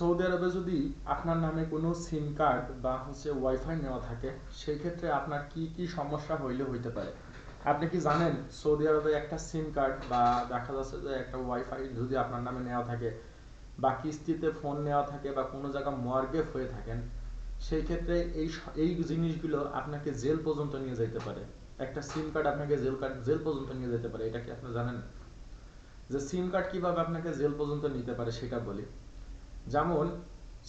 Saudi আরবে যদি আপনার নামে কোনো সিম কার্ড বা হচ্ছে ওয়াইফাই নেওয়া থাকে সেই ক্ষেত্রে আপনার কি কি সমস্যা হইলে হইতে পারে? আপনি কি জানেন, সৌদি আরবে একটা সিম কার্ড বা দেখা যাচ্ছে যে একটা ওয়াইফাই যদি আপনার নামে নেওয়া থাকে বা কিস্তিতে ফোন নেওয়া থাকে বা কোনো জায়গা মর্গে হয়ে থাকেন সেই ক্ষেত্রে এই এই জিনিসগুলো আপনাকে জেল পর্যন্ত নিয়ে যেতে পারে। একটা সিম কার্ড আপনাকে জেল কার্ড জেল পর্যন্ত নিয়ে যেতে পারে, এটা কি আপনি জানেন? যে সিম কার্ড কীভাবে আপনাকে জেল পর্যন্ত নিতে পারে সেটা বলি। যেমন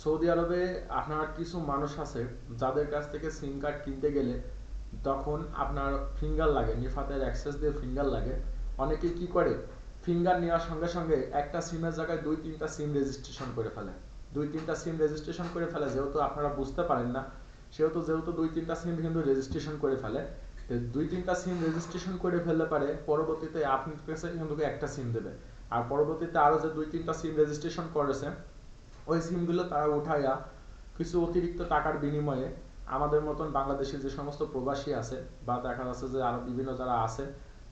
সৌদি আরবে আপনার কিছু মানুষ আছে, যাদের কাছ থেকে সিম কার্ড কিনতে গেলে তখন আপনার ফিঙ্গার লাগে, নিফাতের অ্যাক্সেস দিয়ে ফিঙ্গার লাগে। অনেকে কি করে ফিঙ্গার নেওয়ার সঙ্গে সঙ্গে একটা সিমের জায়গায় দুই তিনটা সিম রেজিস্ট্রেশন করে ফেলে। দুই তিনটা সিম রেজিস্ট্রেশন করে ফেলে, যেহেতু আপনারা বুঝতে পারেন না, সেহেতু যেহেতু দুই তিনটা সিম কিন্তু রেজিস্ট্রেশন করে ফেলে। দুই তিনটা সিম রেজিস্ট্রেশন করে ফেললে পারে, পরবর্তীতে আপনার কাছে কিন্তু একটা সিম দেবে আর পরবর্তীতে আরও যে দুই তিনটা সিম রেজিস্ট্রেশন করেছে ওই সিমগুলো তারা উঠাইয়া কিছু অতিরিক্ত টাকার বিনিময়ে আমাদের মতন বাংলাদেশে যে সমস্ত প্রবাসী আছে বা দেখা যাচ্ছে যে আরও বিভিন্ন যারা আছে,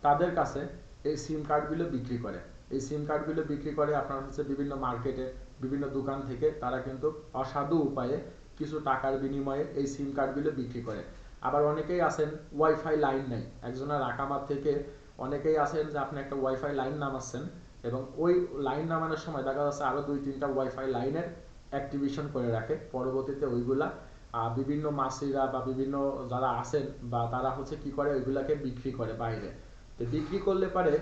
তাদের কাছে এই সিম কার্ডগুলো বিক্রি করে। এই সিম কার্ডগুলো বিক্রি করে আপনার হচ্ছে বিভিন্ন মার্কেটে, বিভিন্ন দোকান থেকে তারা কিন্তু অসাধু উপায়ে কিছু টাকার বিনিময়ে এই সিম কার্ডগুলো বিক্রি করে। আবার অনেকেই আছেন ওয়াইফাই লাইন নেই। একজনের আকামার থেকে অনেকেই আছেন যে আপনি একটা ওয়াইফাই লাইন নামাচ্ছেন এবং ওই লাইন নামানোর সময় দেখা যাচ্ছে আরও দুই, তিনটা ওয়াইফাই লাইনের অ্যাক্টিভেশন করে রাখে। পরবর্তীতে ওইগুলা বিভিন্ন মাসিরা বা বিভিন্ন যারা আছেন বা তারা হচ্ছে কি করে? ওইগুলাকে বিক্রি করে বাইরে। তো বিক্রি করলে পারে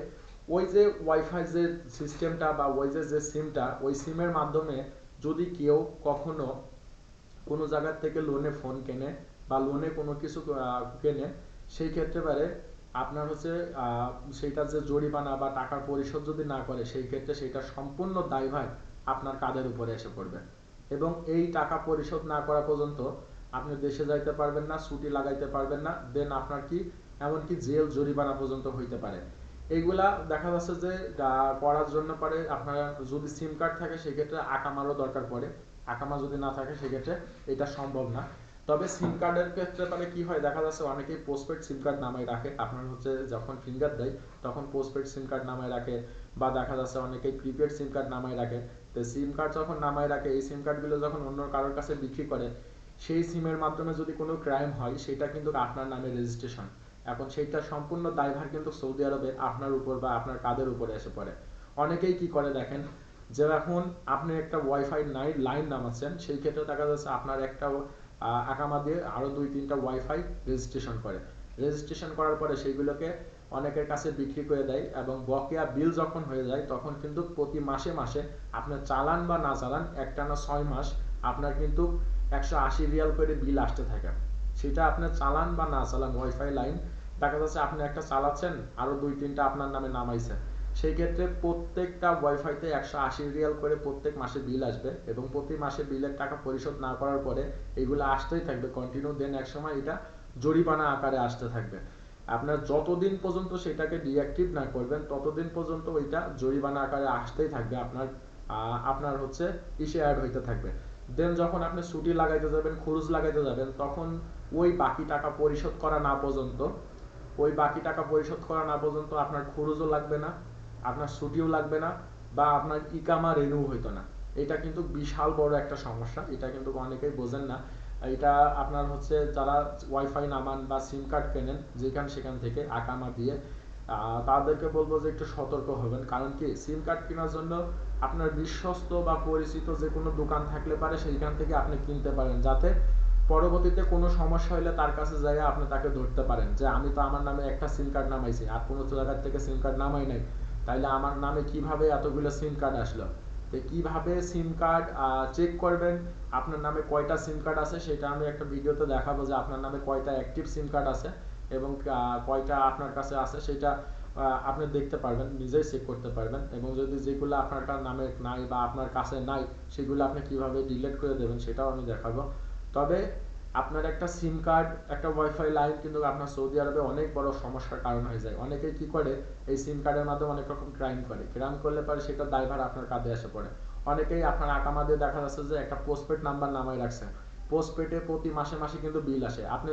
ওই যে ওয়াইফাই যে সিস্টেমটা বা ওই যে যে সিমটা ওই সিমের মাধ্যমে যদি কেউ কখনো কোনো জায়গার থেকে লোনে ফোন কেনে বা লোনে কোনো কিছু কেনে, সেই ক্ষেত্রে পারে আপনার হচ্ছে সেইটা যে জরিমানা বা টাকার পরিশোধ যদি না করে, সেই ক্ষেত্রে সেটা সম্পূর্ণ দায়ভার আপনার কাঁধের উপরে এসে পড়বে। এবং এই টাকা পরিশোধ না করা পর্যন্ত আপনি দেশে যাইতে পারবেন না, ছুটি লাগাইতে পারবেন না দেন আপনার কি, এমনকি জেল জরিমানা পর্যন্ত হইতে পারে। এইগুলা দেখা যাচ্ছে যে করার জন্য পারে আপনার যদি সিম কার্ড থাকে, সেক্ষেত্রে আকামারও দরকার পড়ে। আকামা যদি না থাকে, সেক্ষেত্রে এটা সম্ভব না। তবে সিম কার্ডের ক্ষেত্রে মানে কি হয়, দেখা যাচ্ছে অনেকেই পোস্টপেড সিম কার্ড নামায় রাখে। আপনার হচ্ছে যখন ফিঙ্গার দেয়, তখন পোস্টপেড সিম কার্ড নামায় রাখে বা দেখা যাচ্ছে অনেকেই প্রিপেড সিম কার্ড নামায় রাখে। তো সিম কার্ড যখন নামায় রাখে, এই সিম কার্ডগুলো যখন অন্য কারোর কাছে বিক্রি করে, সেই সিমের মাধ্যমে যদি কোনো ক্রাইম হয়, সেটা কিন্তু আপনার নামে রেজিস্ট্রেশন এখন সেইটা সম্পূর্ণ দায়ভার কিন্তু সৌদি আরবে আপনার উপর বা আপনার কাদের উপরে এসে পড়ে। অনেকেই কি করে দেখেন, যে এখন আপনি একটা ওয়াইফাই নাই লাইন নামাচ্ছেন, সেই ক্ষেত্রে দেখা যাচ্ছে আপনার একটা আকামা দিয়ে আরও দুই, তিনটা ওয়াইফাই রেজিস্ট্রেশন করে। রেজিস্ট্রেশন করার পরে সেইগুলোকে অনেকের কাছে বিক্রি করে দেয় এবং বকেয়া বিল যখন হয়ে যায়, তখন কিন্তু প্রতি মাসে মাসে আপনার চালান বা না চালান, একটানা ছয় মাস আপনার কিন্তু একশো আশি রিয়াল করে বিল আসতে থাকে। সেটা আপনার চালান বা না চালান ওয়াইফাই লাইন দেখা যাচ্ছে আপনি একটা চালাচ্ছেন, আরও দুই, তিনটা আপনার নামে নামাইছে। সেই ক্ষেত্রে প্রত্যেকটা ওয়াইফাইতে একশো আশি রিয়াল করে প্রত্যেক মাসে বিল আসবে এবং প্রতি মাসে বিলের টাকা পরিশোধ না করার পরে এগুলো আসতেই থাকবে কন্টিনিউ দেন এক সময় এটা জরিমানা আকারে আসতে থাকবে। আপনার যতদিন পর্যন্ত সেটাকে ডিঅ্যাক্টিভ না করবেন, ততদিন পর্যন্ত ওইটা জরিমানা আকারে আসতেই থাকবে, আপনার আপনার হচ্ছে ইসে অ্যাড হইতে থাকবে। দেন যখন আপনি ছুটি লাগাইতে যাবেন, খরচ লাগাইতে যাবেন, তখন ওই বাকি টাকা পরিশোধ করা না পর্যন্ত, ওই বাকি টাকা পরিশোধ করা না পর্যন্ত আপনার খরচও লাগবে না আপনার ছুটিও লাগবে না বা আপনার ইকামা রেনু হইতো না। এটা কিন্তু বিশাল বড় একটা সমস্যা। এটা কিন্তু অনেকেই বোঝেন না। এটা আপনার হচ্ছে যারা ওয়াইফাই নামান বা সিম কার্ড কেনেন, যেখান সেখান থেকে আকামা দিয়ে তাদেরকে বলব যে একটু সতর্ক হবেন। কারণ কি সিম কার্ড কেনার জন্য আপনার বিশ্বস্ত বা পরিচিত যে কোনো দোকান থাকলে পারে, সেইখান থেকে আপনি কিনতে পারেন। যাতে পরবর্তীতে কোনো সমস্যা হলে তার কাছে যাই আপনি তাকে ধরতে পারেন যে, আমি তো আমার নামে একটা সিম কার্ড নামাইছি, আর কোনো জায়গার থেকে সিম কার্ড নামাই নাই। তাইলে আমার নামে কীভাবে এতগুলো সিম কার্ড আসলো? তো কীভাবে সিম কার্ড চেক করবেন, আপনার নামে কয়টা সিম কার্ড আছে সেটা আমি একটা ভিডিওতে দেখাবো যে আপনার নামে কয়টা অ্যাক্টিভ সিম কার্ড আছে এবং কয়টা আপনার কাছে আছে সেটা আপনি দেখতে পারবেন, নিজেই চেক করতে পারবেন এবং যদি যেগুলো আপনার নামে নাই বা আপনার কাছে নাই সেগুলো আপনি কীভাবে ডিলিট করে দেবেন সেটাও আমি দেখাবো। তবে আপনার একটা সিম কার্ড একটা ওয়াইফাই লাইন কিন্তু আপনার সৌদি আরবে অনেক বড় সমস্যার কারণ হয়ে যায়। অনেকেই কি করে, এই সিম কার্ডের মাধ্যমে অনেক রকম ক্রাইম করে। ক্রাইম করলে পরে সেটা দায়ভার আপনার কাঁধে এসে পড়ে। অনেকেই আপনার আকামা দিয়ে দেখা যাচ্ছে যে একটা পোস্টপেড নাম্বার নামাই রাখছে। পোস্টপেডে প্রতি মাসে মাসে কিন্তু বিল আসে। আপনি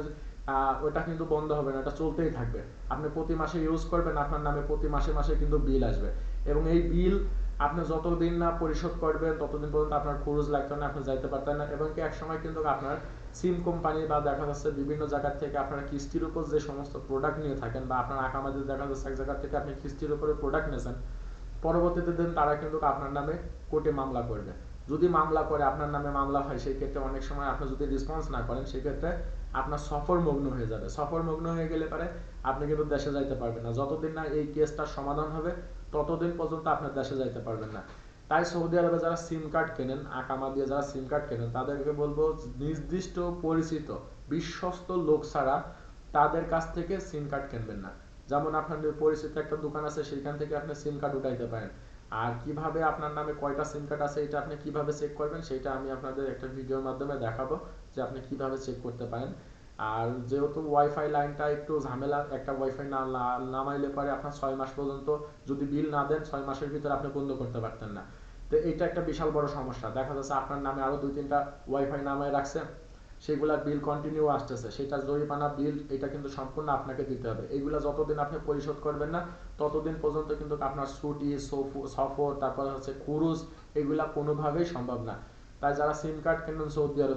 ওটা কিন্তু বন্ধ হবে না এটা চলতেই থাকবে। আপনি প্রতি মাসে ইউজ করবেন, আপনার নামে প্রতি মাসে মাসে কিন্তু বিল আসবে। এবং এই বিল আপনি যতদিন না পরিশোধ করবেন, ততদিন পর্যন্ত আপনার খরচ লাগতো না, আপনি যাইতে পারতেন না। এবং কি এক সময় কিন্তু আপনার সিম কোম্পানি বা দেখা যাচ্ছে বিভিন্ন জায়গা থেকে আপনারা কিস্তির উপর যে সমস্ত প্রোডাক্ট নিয়ে থাকেন বা আপনার আকামাদের দেখা যাচ্ছে এক জায়গা থেকে আপনি কিস্তির উপরে প্রোডাক্ট নিয়েছেন, পরবর্তীতে দিন তারা কিন্তু আপনার নামে কোর্টে মামলা করবে। যদি মামলা করে, আপনার নামে মামলা হয়, সেই ক্ষেত্রে অনেক সময় আপনি যদি রেসপন্স না করেন, সেই ক্ষেত্রে আপনার সফর মগ্ন হয়ে যাবে। সফর মগ্ন হয়ে গেলে পারে আপনি কিন্তু দেশে যাইতে পারবেন না। যতদিন না এই কেসটার সমাধান হবে, ততদিন পর্যন্ত আপনার দেশে যাইতে পারবেন না। তাই সৌদি আরবে যারা সিম কার্ড কেনেন, আকামা দিয়ে যারা সিম কার্ড কেনেন, তাদেরকে বলব নির্দিষ্ট পরিচিত, বিশ্বস্ত লোক ছাড়া তাদের কাছ থেকে সিম কার্ড কিনবেন না। যেমন আপনার পরিচিত একটা দোকান আছে, সেখান থেকে আপনি সিম কার্ড উঠাইতে পারেন। আর কীভাবে আপনার নামে কয়টা সিম কার্ড আছে, এটা আপনি কীভাবে চেক করবেন, সেটা আমি আপনাদের একটা ভিডিওর মাধ্যমে দেখাবো যে আপনি কীভাবে চেক করতে পারেন। আর যেহেতু ওয়াইফাই লাইনটা একটু ঝামেলা, একটা ওয়াইফাই না নামাইলে পরে আপনার ছয় মাস পর্যন্ত যদি বিল না দেন, ছয় মাসের ভিতরে আপনি বন্ধ করতে পারতেন না। তো এটা একটা বিশাল বড় সমস্যা। দেখা যাচ্ছে আপনার নামে আরও দুই, তিনটা ওয়াইফাই নামায় রাখছেন সেগুলা বিল কন্টিনিউ আসতেছে। সেটা জরিমানা বিল এটা কিন্তু সম্পূর্ণ আপনাকে দিতে হবে। এগুলা যতদিন আপনি পরিশোধ করবেন না, ততদিন পর্যন্ত কিন্তু আপনার ছুটি সফর তারপর হচ্ছে ক্রুজ এগুলা কোনোভাবেই সম্ভব না। তাই যারা সিম কার্ড কেনেন সৌদি আরবে